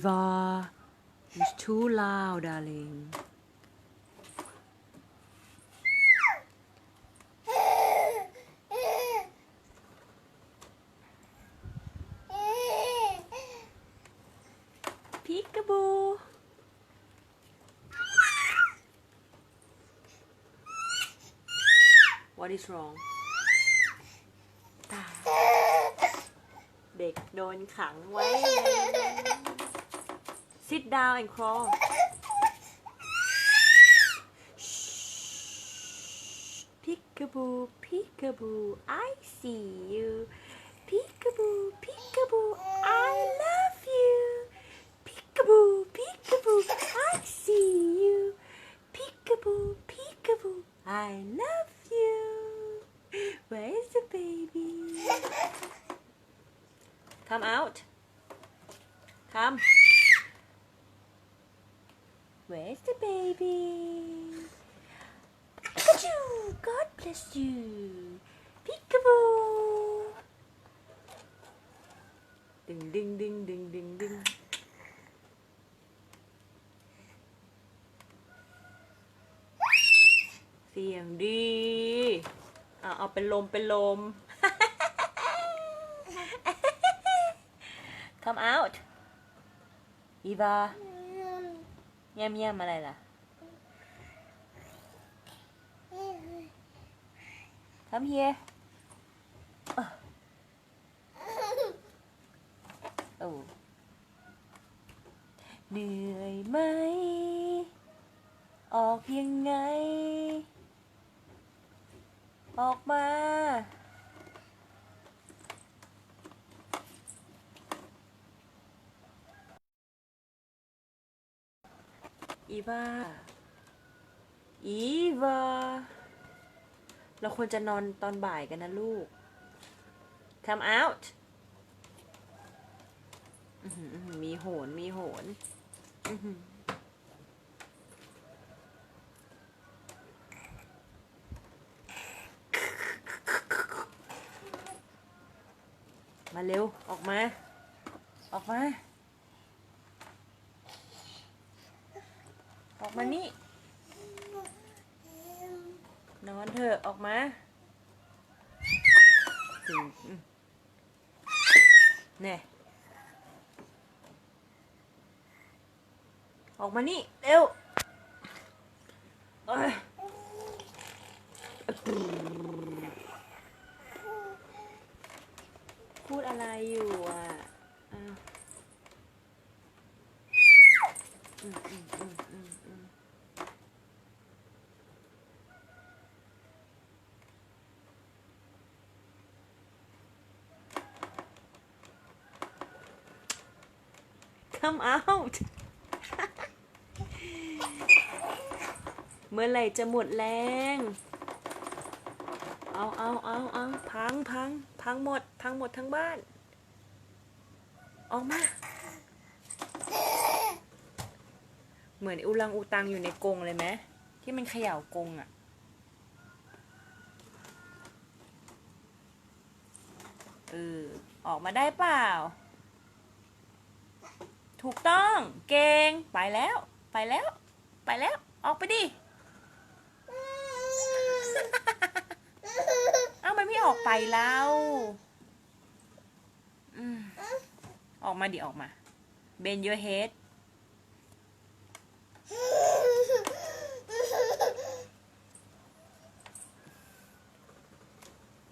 Eva it's too loud darling Peekaboo What is wrong เด็กโดนขังไว้ใน Sit down and crawl Shh. Peekaboo, peekaboo, I see you. Peekaboo, peekaboo, I love you. Peekaboo, peekaboo, I see you. Peekaboo, peekaboo, I love you. Where is the baby? Come out. Come. Where's the baby? Pikachu! God bless you. Peekaboo. Ding ding ding ding ding ding. เสียงดีอ่ะเอาเป็นลมเป็นลม Come out Eva เ ยี่ยมเยี่ยมอะไรล่ะ Come here โอ้เหนื่อยไหม ออกยังไง ออกมา อีวาอีวาเราควรจะนอนตอนบ่ายกันนะลูก come out มีโหน มีโหน มาเร็ว ออกมา ออกมา ออกมานี่ นอนเถอะออกมาถึงอืมแน่ออกมานี่ เร็วพูดอะไรอยู่อะ อืมอืมอืมอืมอืม come out เมื่อไหร่จะหมดแรง เอาเอาเอาเอาพังพังพังหมด พังหมดทั้งบ้าน ออกมา เหมือนอุลังอุตังอยู่ในกรงเลยไหมที่มันเขย่ากรงอะเออออกมาได้เปล่า ถูกต้อง เก่ง ไปแล้ว ไปแล้ว ไปแล้ว ออกไปดิ เอ้ามันไม่ออกไปแล้วออกมาดิ ออกมา เบน your head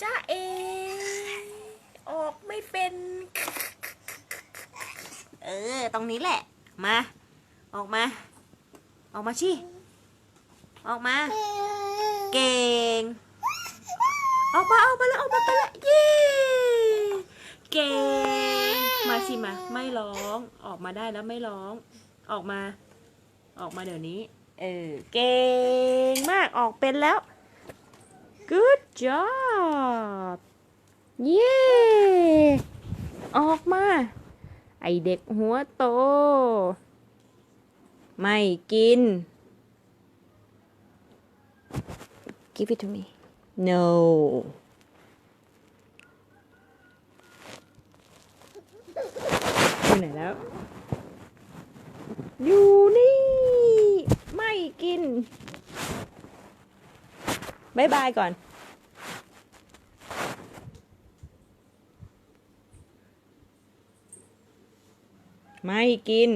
จ้าเอ ออกไม่เป็น เออ ตรงนี้แหละ มา ออกมา ออกมาชิออกมา เก่ง ออกมาออกมาแล้วออกมาไปแล้วเย้เก่ง มาสิมา ไม่ร้อง ออกมาได้แล้วไม่ร้อง ออกมา ออกมาเดี๋ยวนี้ เออ เก่งมาก ออกเป็นแล้ว good job เย้ ออกมา ไอเด็กหัวโต ไม่กิน give it to me no อยู่ไหนแล้ว อยู่นี่ ไม่กินบายบายก่อน ไม่กิน